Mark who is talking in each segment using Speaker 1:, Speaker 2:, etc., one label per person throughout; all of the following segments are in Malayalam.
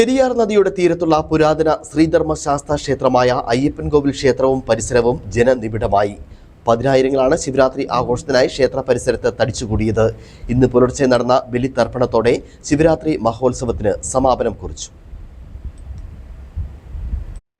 Speaker 1: പെരിയാർ നദിയുടെ തീരത്തുള്ള പുരാതന ശ്രീധർമ്മശാസ്ത്ര ക്ഷേത്രമായ അയ്യപ്പൻകോവിൽ ക്ഷേത്രവും പരിസരവും ജനനിബിഡമായി. പതിനായിരങ്ങളാണ് ശിവരാത്രി ആഘോഷത്തിനായി ക്ഷേത്ര പരിസരത്ത് തടിച്ചുകൂടിയത്. ഇന്ന് പുലർച്ചെ നടന്ന ബലിതർപ്പണത്തോടെ ശിവരാത്രി മഹോത്സവത്തിന് സമാപനം കുറിച്ചു.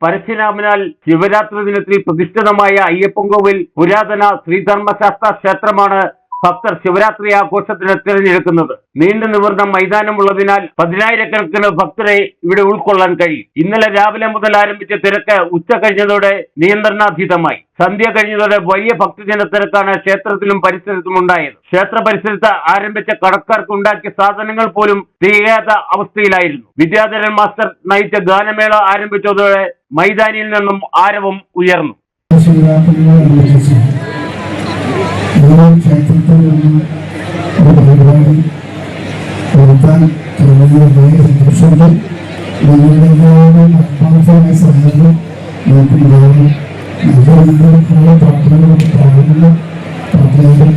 Speaker 2: പരശുരാമനാൽ ശിവരാത്രി ദിനത്തിൽ പ്രതിഷ്ഠിതമായ അയ്യപ്പൻകോവിൽ പുരാതന ശ്രീധർമ്മശാസ്ത്ര ക്ഷേത്രമാണ് ഭക്തർ ശിവരാത്രി ആഘോഷത്തിന് തിരഞ്ഞെടുക്കുന്നത്. നീണ്ടു നിവർന്ന മൈതാനമുള്ളതിനാൽ പതിനായിരക്കണക്കിന് ഭക്തരെ ഇവിടെ ഉൾക്കൊള്ളാൻ കഴിയും. ഇന്നലെ രാവിലെ മുതൽ ആരംഭിച്ച തിരക്ക് ഉച്ച കഴിഞ്ഞതോടെ നിയന്ത്രണാതീതമായി. സന്ധ്യ കഴിഞ്ഞതോടെ വലിയ ഭക്തജന തിരക്കാണ് ക്ഷേത്രത്തിലും പരിസരത്തും ഉണ്ടായത്. ക്ഷേത്ര പരിസരത്ത് ആരംഭിച്ച കടക്കാർക്ക് ഉണ്ടാക്കിയ സാധനങ്ങൾ പോലും തികയാത്ത അവസ്ഥയിലായിരുന്നു. വിദ്യാധരൻ മാസ്റ്റർ നയിച്ച ഗാനമേള ആരംഭിച്ചതോടെ മൈതാനിയിൽ നിന്നും ആരവം ഉയർന്നു.
Speaker 3: പരിപാടി നടത്താൻ തുടങ്ങിയതായ സന്തോഷമുണ്ട് നിങ്ങളുടെയും ആത്മാർത്ഥമായ സമ്മതം നമുക്കുണ്ടാകും നല്ല രീതിയിലുള്ള പ്രാർത്ഥനകളും പ്രാർത്ഥന പ്രാർത്ഥനകളും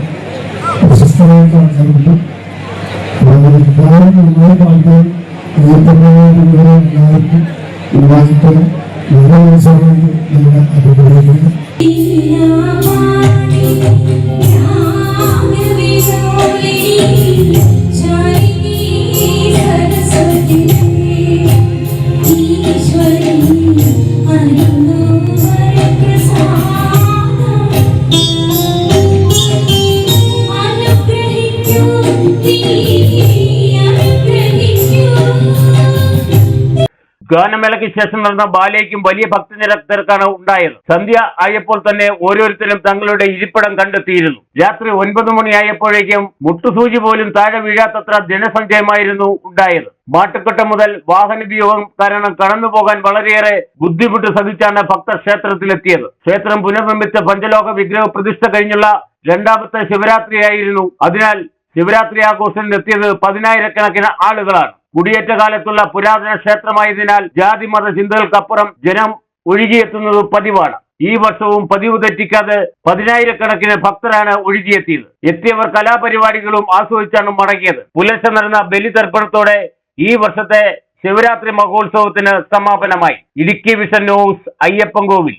Speaker 3: പ്രശസ്തമായിട്ട് ആൾക്കാരുണ്ട് അതുപോലെ ഒരുപാട് ഒരുപാട് ആൾക്കാർ ഉയർത്തുന്നതിലൂടെ എല്ലാവർക്കും ദിവസവും ഞങ്ങൾ അഭിപ്രായങ്ങൾ
Speaker 2: ഗാനമേളയ്ക്ക് ശേഷം നടന്ന ബാലയ്ക്കും വലിയ ഭക്തനിരക്തർക്കാണ് ഉണ്ടായത്. സന്ധ്യ ആയപ്പോൾ തന്നെ ഓരോരുത്തരും തങ്ങളുടെ ഇരിപ്പിടം കണ്ടെത്തിയിരുന്നു. രാത്രി ഒൻപത് മണിയായപ്പോഴേക്കും മുട്ടുസൂചി പോലും താഴെ വീഴാത്തത്ര ജനസഞ്ചയമായിരുന്നു ഉണ്ടായത്. മാട്ടുക്കെട്ട മുതൽ വാഹന ഉപയോഗം കാരണം കടന്നു പോകാൻ വളരെയേറെ ബുദ്ധിമുട്ട് സഹിച്ചാണ് ഭക്തർ ക്ഷേത്രത്തിലെത്തിയത് ക്ഷേത്രം പുനർനിർമ്മിച്ച പഞ്ചലോക വിഗ്രഹ പ്രതിഷ്ഠ കഴിഞ്ഞുള്ള രണ്ടാമത്തെ ശിവരാത്രിയായിരുന്നു. അതിനാൽ ശിവരാത്രി ആഘോഷത്തിനെത്തിയത് പതിനായിരക്കണക്കിന് ആളുകളാണ്. കുടിയേറ്റ കാലത്തുള്ള പുരാതന ക്ഷേത്രമായതിനാൽ ജാതി മത ചിന്തകൾക്കപ്പുറം ജനം ഒഴുകിയെത്തുന്നത് പതിവാണ്. ഈ വർഷവും പതിവ് തെറ്റിക്കാതെ പതിനായിരക്കണക്കിന് ഭക്തരാണ് ഒഴുകിയെത്തിയത്. എത്തിയവർ കലാപരിപാടികളും ആസ്വദിച്ചാണ് മടങ്ങിയത്. പുലർച്ചെ നടന്ന ബലിതർപ്പണത്തോടെ ഈ വർഷത്തെ ശിവരാത്രി മഹോത്സവത്തിന് സമാപനമായി. Idukki vision news Ayyappankovil.